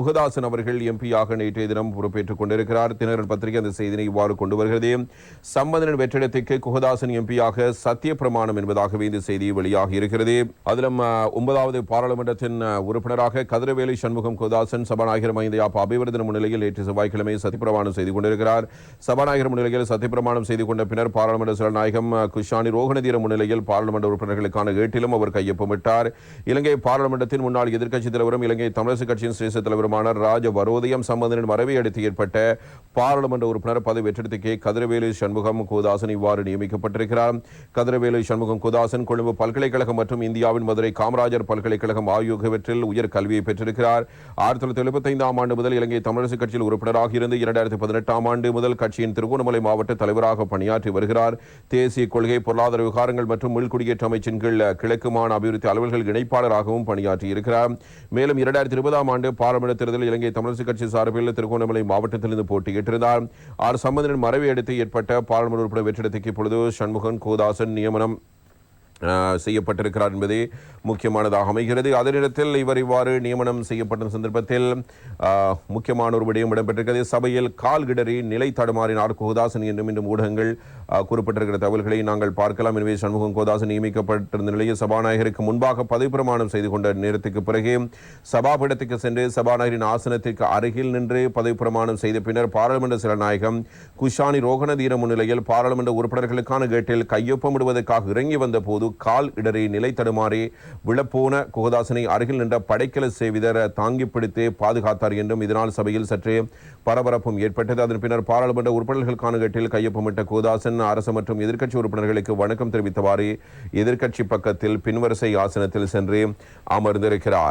குகதாசன் அவர்கள் எம்பியாக நேற்றைய தினம் பொறுப்பேற்றுக் கொண்டிருக்கிறார். தினகரன் பத்திரிகை அந்த செய்தியை இவ்வாறு கொண்டு வருகிறது. சம்பந்தனின் வெற்றிடத்திற்கு குகதாசன் எம்பியாக சத்திய பிரமாணம் என்பதாகவே இந்த செய்தி வெளியாகி இருக்கிறது. அதிலும் ஒன்பதாவது பாராளுமன்றத்தின் உறுப்பினராக கதிரவேலி சண்முகம் குகதாசன் சபாநாயகர் மைந்த யாப்பா அபிவர்தன முன்னிலையில் நேற்று செவ்வாய்க்கிழமை சத்தியப்பிரமாணம் செய்து கொண்டிருக்கிறார். சபாநாயகர் முன்னிலையில் சத்தியப்பிரமாணம் செய்து கொண்ட பின்னர் பாராளுமன்ற சிறநாயகம் குஷானி ரோகணதீர முன்னிலையில் பாராளுமன்ற உறுப்பினர்களுக்கான ஏட்டிலும் அவர் கையொப்பமிட்டார் இலங்கை பாராளுமன்றத்தின் முன்னாள் எதிர்க்கட்சித் தலைவரும் இலங்கை தமிழக கட்சியின் சிரேஷ்ட தலைவருமான ராஜ வரோதயம் சம்பந்தனின் மறைவை அடுத்து ஏற்பட்ட பாராளுமன்ற உறுப்பினர் பதவி வெற்றிடத்துக்கே கதிரவேலு சண்முகம் கோதாசன் இவ்வாறு நியமிக்கப்பட்டிருக்கிறார். கதிரவேலு சண்முகம் கோதாசன் கொழும்பு பல்கலைக்கழகம் மற்றும் இந்தியாவின் மதுரை காமராஜர் பல்கலைக்கழகம் ஆகியவற்றில் உயர் கல்வியை பெற்றிருக்கிறார். ஆயிரத்தி தொள்ளாயிரத்தி எழுபத்தைந்தாம் ஆண்டு முதல் இலங்கை தமிழரசு கட்சியில் உறுப்பினராக இருந்து இரண்டாயிரத்தி பதினெட்டாம் ஆண்டு முதல் கட்சியின் திருகோணமலை மாவட்ட தலைவராக பணியாற்றி வருகிறார். தேசிய கொள்கை பொருளாதார விவகாரங்கள் மற்றும் உள்குடியேற்ற அமைச்சின் கீழ் கிழக்கு மாநில அபிவிருத்தி அலுவல்கள் இணைப்பாளராகவும் பணியாற்றியிருக்கிறார். மேலும் இரண்டாயிரத்தி இருபதாம் ஆண்டு பாராளுமன்ற தேர்தலில் இலங்கை தமிழரசு கட்சி சார்பில் திருகோணமலை மாவட்டத்திலிருந்து போட்டியிட்டிருந்தார். ஆர் சம்பந்தனின் மறைவை அடுத்து ஏற்பட்ட பாராளுமன்ற உறுப்பினர் வெற்றிடத்துக்கு இப்பொழுது சண்முகன் கோதாசன் நியமனம். செய்யப்பட்டிருக்கிறார் என்பதே முக்கியமானதாக அமைகிறது. அதே நேரத்தில் இவர் இவ்வாறு நியமனம் செய்யப்பட்ட சந்தர்ப்பத்தில் முக்கியமான ஒரு விடயம் இடம்பெற்றிருக்கிறது. சபையில் கால் கிடறி நிலை தடுமாறினார் கோதாசன் என்றும் இன்றும் ஊடகங்கள் ஆஹ், குறிப்பிட்டிருக்கிற தகவல்களை நாங்கள் பார்க்கலாம். எனவே சண்முகம் கோதாசன் நியமிக்கப்பட்டிருந்த நிலையில் சபாநாயகருக்கு முன்பாக பதவி பிரமாணம் செய்து கொண்ட நேரத்துக்கு பிறகு சபாபீடத்துக்கு சென்று சபாநாயகரின் ஆசனத்திற்கு அருகில் நின்று பதவி பிரமாணம் செய்த பின்னர் பாராளுமன்ற சிலநாயகம் குஷானி ரோகணதீர முன்னிலையில் பாராளுமன்ற உறுப்பினர்களுக்கான கேட்டில் கையொப்பமிடுவதற்காக இறங்கி வந்த போது கால் இடறி நிலை தடுமாறி விழப்போன குகதாசனை அருகில் நின்ற படைக்கல சேவிதர் தாங்கி பிடித்து பாதுகாத்தார் என்றும் இதனால் சபையில் சற்றே பரபரப்பும் ஏற்பட்டது. அதன் பின்னர் பாராளுமன்ற உறுப்பினர்களுக்கான கட்டில் கையொப்பமிட்ட கோதாசன் அரசு மற்றும் எதிர்க்கட்சி உறுப்பினர்களுக்கு வணக்கம் தெரிவித்தவாறு எதிர்க்கட்சி பக்கத்தில் பின்வரிசை ஆசனத்தில் சென்று அமர்ந்திருக்கிறார்.